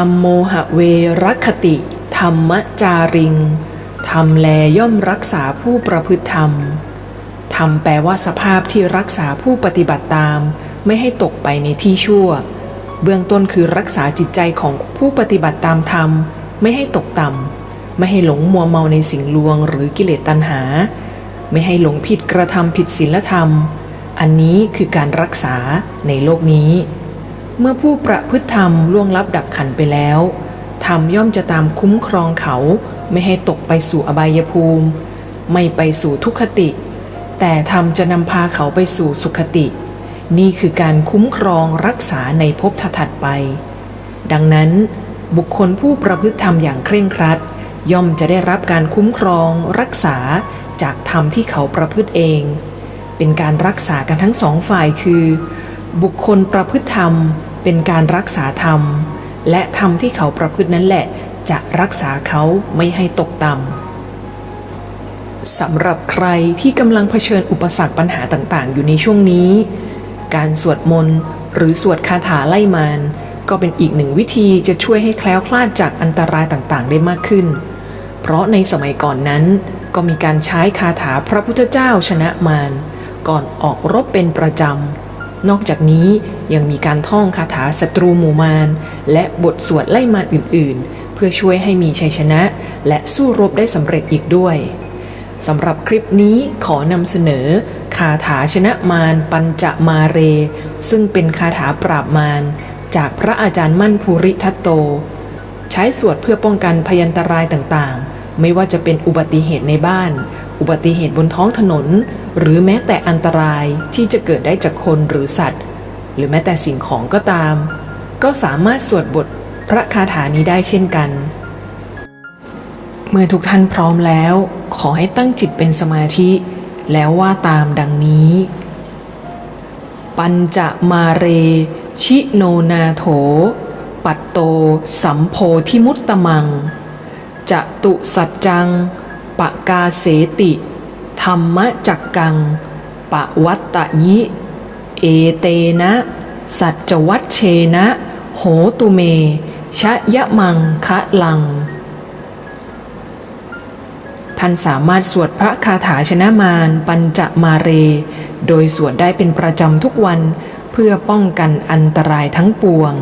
รมโมหะเวรคติ ธรรมจาริงธรรมแลย่อมรักษาผู้ประพฤติธรรม ธรรมแปลว่าสภาพที่รักษาผู้ปฏิบัติตาม ไม่ให้ตกไปในที่ชั่ว เบื้องต้นคือรักษาจิตใจของผู้ปฏิบัติตามธรรม ไม่ให้ตกต่ำไม่ให้หลงมัวเมาในสิ่งลวงหรือกิเลสตัณหา ไม่ให้หลงผิดกระทำผิดศีลธรรม อันนี้คือการรักษาในโลกนี้ เมื่อผู้ประพฤติธรรมล่วงลับดับขันไปแล้ว ธรรมย่อมจะตามคุ้มครองเขาไม่ให้ตกไปสู่อบายภูมิ ไม่ไปสู่ทุกขติ แต่ธรรมจะนำพาเขาไปสู่สุขติ นี่คือการคุ้มครองรักษาในภพถัดไป ดังนั้นบุคคลผู้ประพฤติธรรมอย่างเคร่งครัด ย่อมจะได้รับการคุ้มครองรักษาจากธรรมที่เขาประพฤติเอง เป็นการรักษากันทั้งสองฝ่ายคือ บุคคลประพฤติธรรม เป็นการรักษาธรรม และธรรมที่เขาประพฤตินั้นแหละ จะรักษาเขาไม่ให้ตกต่ำสำหรับใครที่กำลังเผชิญอุปสรรคปัญหาต่างๆ อยู่ในช่วงนี้ การสวดมนต์หรือสวดคาถาไล่มารก็เป็นอีกหนึ่งวิธีจะช่วยให้แคล้วคลาดจากอันตรายต่างๆ ได้มากขึ้น เพราะในสมัยก่อนนั้น ก็มีการใช้คาถาพระพุทธเจ้าชนะมารก่อนออกรบเป็นประจำ นอกจากนี้ยังมีการท่องคาถาศัตรูหมู่มารและบทสวดไล่มารอื่นๆ เพื่อช่วยให้มีชัยชนะ และสู้รบได้สำเร็จอีกด้วยสำหรับคลิปนี้ขอนำเสนอ คาถาชนะมารปัญจมาเร ซึ่งเป็นคาถาปราบมารจากพระอาจารย์มั่นภูริทัตโต ใช้สวดเพื่อป้องกันพยันตรายต่างๆ ไม่ว่าจะเป็นอุบัติเหตุในบ้าน อุบัติเหตุบนท้องถนน หรือแม้แต่อันตรายที่จะเกิดได้จากคนหรือสัตว์ หรือแม้แต่สิ่งของก็ตาม ก็สามารถสวดบทพระคาถานี้ได้เช่นกัน เมื่อทุกท่านพร้อมแล้ว ขอให้ตั้งจิตเป็นสมาธิ แล้วว่าตามดังนี้ ปัญจมาเร ชิโนนาโถ ปัตโต สัมโพธิมุตตมังจะตุสัจจัง ปะกาเสติ ธรรมจักกัง ปะวัตตะยิ เอเตนะ สัจจวัตเชนะ โหตุเม ชะยะมังคะลัง ท่านสามารถสวดพระคาถาชนะมารปัญจมาเร โดยสวดได้เป็นประจำทุกวันเพื่อป้องกันอันตรายทั้งปวง